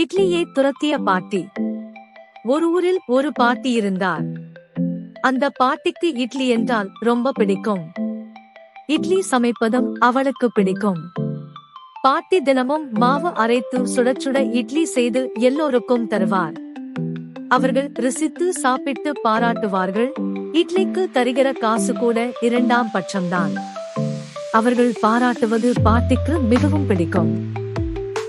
இட்லியை துரத்திய பாட்டி. ஒரு ஊரில் ஒரு பாட்டி இருந்தார். அந்த பாட்டிக்கு இட்லி என்றால் ரொம்ப பிடிக்கும். இட்லி சமைப்பதும் அவளுக்கு பிடிக்கும். பாட்டி தினமும் மாவு அரைத்து சுட சுட இட்லி செய்து எல்லோருக்கும் தருவார். அவர்கள் ருசித்து சாப்பிட்டு பாராட்டுவார்கள். இட்லிக்கு தருகிற காசு கூட இரண்டாம் பட்சம்தான். அவர்கள் பாராட்டுவது பாட்டிக்கு மிகவும் பிடிக்கும்.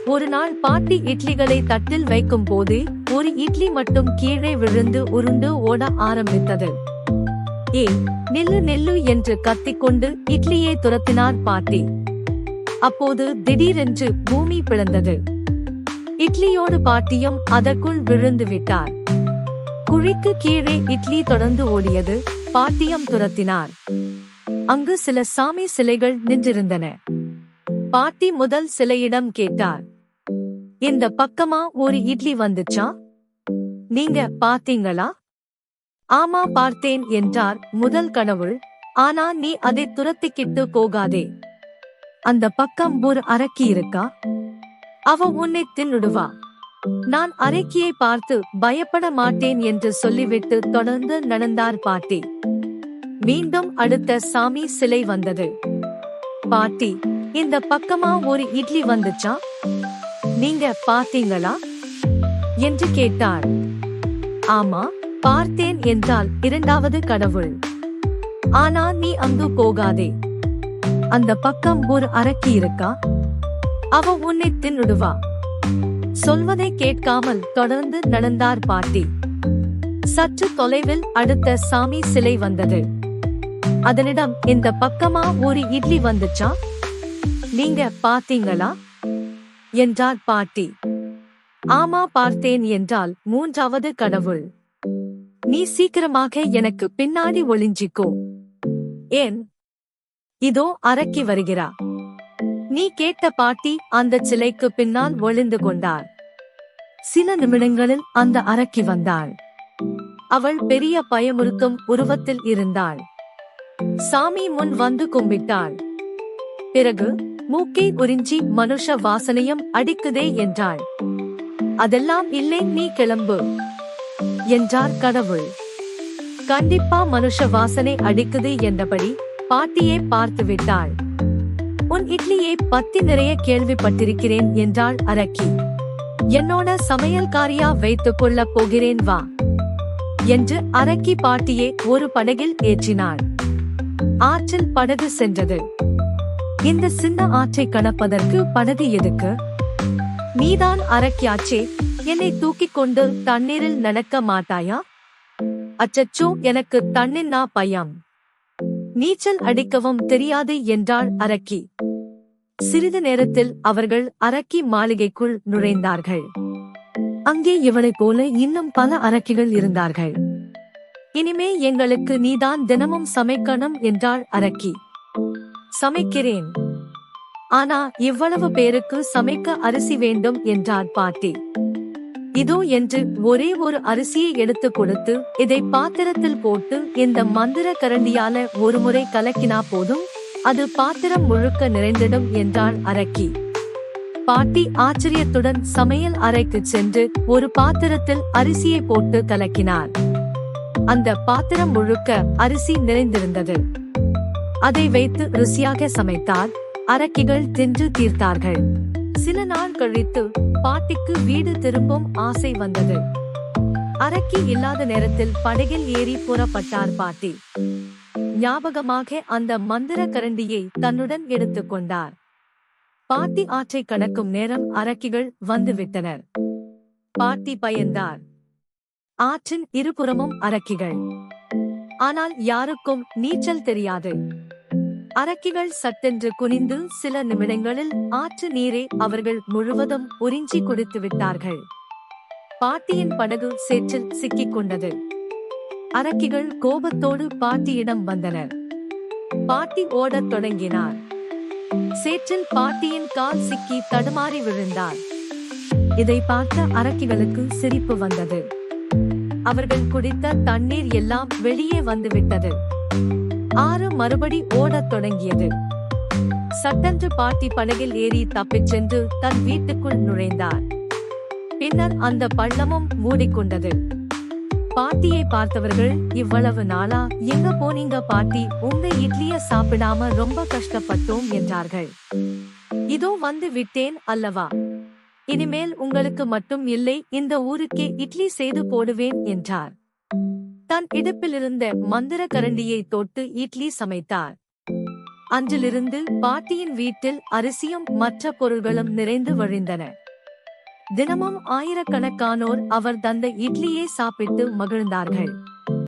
ஒரு நாள் பாட்டி இட்லிகளை தட்டில் வைக்கும் போது ஒரு இட்லி மட்டும் கீழே விழுந்து உருண்டு ஓட ஆரம்பித்தது. ஏ நெல்லு நெல்லு என்று கத்திக்கொண்டு இட்லியை துரத்தினார் பாட்டி. அப்போது திடீரென்று பூமி பிளந்தது. இட்லியோடு பாட்டியும் அதற்குள் விழுந்து விட்டார். குழிக்கு கீழே இட்லி தொடர்ந்து ஓடியது பாட்டியம் துரத்தினார். அங்கு சில சாமி சிலைகள் நின்றிருந்தன. பாட்டி முதல் சிலையிடம் கேட்டார் இந்த பக்கமா ஒரு இட்லி வந்துச்சா? நீங்க பாத்தீங்களா ஆமா பார்த்தேன் என்றார் முதல் கடவுள். ஆனா நீ அதை துரத்திக்கிட்டு போகாதே. அந்த பக்கம் ஒரு அரக்கி இருக்கா? அவ உன்னை தின்னுடுவா. நான் அரக்கியை பார்த்து பயப்பட மாட்டேன் என்று சொல்லிவிட்டு தொடர்ந்து நடந்தார் பாட்டி. மீண்டும் அடுத்த சாமி சிலை வந்தது. பாட்டி இந்த பக்கமா ஒரு இட்லி வந்துச்சா? நீங்க பார்த்தீங்களா? என்று கேட்டார். ஆமா பார்த்தேன் என்றால் இரண்டாவது கடவுள். ஆனா நீ அங்கு போகாதே. அந்த பக்கம் ஒரு அரக்கி இருக்கா? அவ உன்னை தின்னுடுவா சொல்வதை கேட்காமல் தொடர்ந்து நடந்தார் பாட்டி. சற்று தொலைவில் அடுத்த சாமி சிலை வந்தது. அதனிடம் இந்த பக்கமா ஒரு இட்லி வந்துச்சா? நீங்க பாத்தீங்களா என்றார் பாட்டி. ஆமா பார்த்தேன் என்றால் மூன்றாவது கடவுள். நீ சீக்கிரமாக எனக்கு பின்னாடி ஒளிஞ்சிக்கோ. ஏன்? இதோ அரக்கி வருகிறா. நீ கேட்ட பாட்டி அந்த சிலைக்கு பின்னால் ஒளிந்து கொண்டார் சில நிமிடங்களில் அந்த அரக்கி வந்தாள். அவள் பெரிய பயமுறுத்தும் உருவத்தில் இருந்தாள். சாமி முன் வந்து கும்பிட்டாள். பிறகு மூக்கை உறிஞ்சி மனுஷ வாசனையும் அடிக்குதே என்றாள். அதெல்லாம் இல்லை நீ கிளம்பு என்றார் கடவுள். கண்டிப்பா மனுஷ வாசனை அடிக்குது என்றபடி பாட்டியை பார்த்து விட்டாள். உன் இட்லியை பத்தி நிறைய கேள்விப்பட்டிருக்கிறேன் என்றாள் அரக்கி. என்னோட சமையல்காரியா வைத்துக் கொள்ள போகிறேன் வா என்று அரக்கி பாட்டியை ஒரு படகில் ஏற்றினாள். ஆற்றில் படகு சென்றது. இந்த சின்ன ஆற்றை கடப்பதற்கு படகு எதுக்கு? நீதான் அரக்கியாச்சே என்னை தூக்கிக் கொண்டு தண்ணீரில் நடக்க மாட்டாயா? அச்சச்சோ எனக்கு தண்ணின்னா பயம். நீச்சல் அடிக்கவும் தெரியாது என்றாள் அரக்கி. சிறிது நேரத்தில் அவர்கள் அரக்கி மாளிகைக்குள் நுழைந்தார்கள். அங்கே இவளைப் போல இன்னும் பல அரக்கிகள் இருந்தார்கள். இனிமே எங்களுக்கு நீதான் தினமும் சமைக்கணும் என்றாள் அரக்கி. சமைக்கிறேன். ஆனா இவ்வளவு பேருக்கு சமைக்க அரிசி வேண்டும் என்றார் பாட்டி. இதோ என்று ஒரே ஒரு அரிசியை எடுத்து கொடுத்து இதை பாத்திரத்தில் போட்டு இந்த மந்திர கரண்டியால ஒரு முறை கலக்கினா போதும்? அது பாத்திரம் முழுக்க நிறைந்திடும் என்றாள் அரக்கி. பாட்டி ஆச்சரியத்துடன் சமையல் அறைக்கு சென்று ஒரு பாத்திரத்தில் அரிசியை போட்டு கலக்கினார். அந்த பாத்திரம் முழுக்க அரிசி நிறைந்திருந்தது. அதை வைத்து ருசியாக சமைத்தார் அரக்கிகள் தின்று தீர்த்தார்கள். சில நாள் கழித்து பாட்டிக்கு வீடு திரும்பும் ஆசை வந்தது. அரக்கி இல்லாத நேரத்தில் படகில் ஏறி புறப்பட்டார் பாட்டி. ஞாபகமாக அந்த மந்திர கரண்டியை தன்னுடன் எடுத்துக் கொண்டார். பாட்டி ஆற்றை கடக்கும் நேரம் அரக்கிகள் வந்துவிட்டனர். பாட்டி பயந்தார். ஆற்றின் இருபுறமும் அரக்கிகள். ஆனால் யாருக்கும் நீச்சல் தெரியாது. அரக்கிகள் சட்டென்று குனிந்து சில நிமிடங்களில் ஆற்று நீரை அவர்கள் முழுவதும் உறிஞ்சி குடித்து விட்டார்கள். பாட்டியின் படகு சேற்றில் சிக்கிக் கொண்டது. அரக்கிகள் கோபத்தோடு பாட்டியிடம் வந்தனர். பாட்டி ஓடத் தொடங்கினார். சேற்றில் பாட்டியின் கால் சிக்கி தடுமாறி விழுந்தார். இதை பார்த்த அரக்கிகளுக்கு சிரிப்பு வந்தது. அவர்கள் குடித்த தண்ணீர் எல்லாம் வெளியே வந்துவிட்டது. ஆறு மறுபடி ஓடத் தொடங்கியது. சட்டென்று பாட்டி படகில் ஏறி தப்பிச் சென்று தன் வீட்டுக்குள் நுழைந்தார். பின்னர் அந்த பள்ளமும் மூடிக்கொண்டது. பாட்டியை பார்த்தவர்கள் இவ்வளவு நாளா? எங்க போனீங்க பாட்டி? உங்க இட்லிய சாப்பிடாம ரொம்ப கஷ்டப்பட்டோம் என்றார்கள். இதோ வந்து விட்டேன் அல்லவா? இனிமேல் உங்களுக்கு மட்டும் இல்லை இந்த ஊருக்கே இட்லி செய்து போடுவேன் என்றார். தன் இடுப்பிலிருந்த மந்திர கரண்டியை தொட்டு இட்லி சமைத்தார். அன்றிலிருந்து பாட்டியின் வீட்டில் அரிசியும் மற்ற பொருள்களும் நிறைந்து வழிந்தன. தினமும் ஆயிரக்கணக்கானோர் அவர் தந்த இட்லியை சாப்பிட்டு மகிழ்ந்தார்கள்.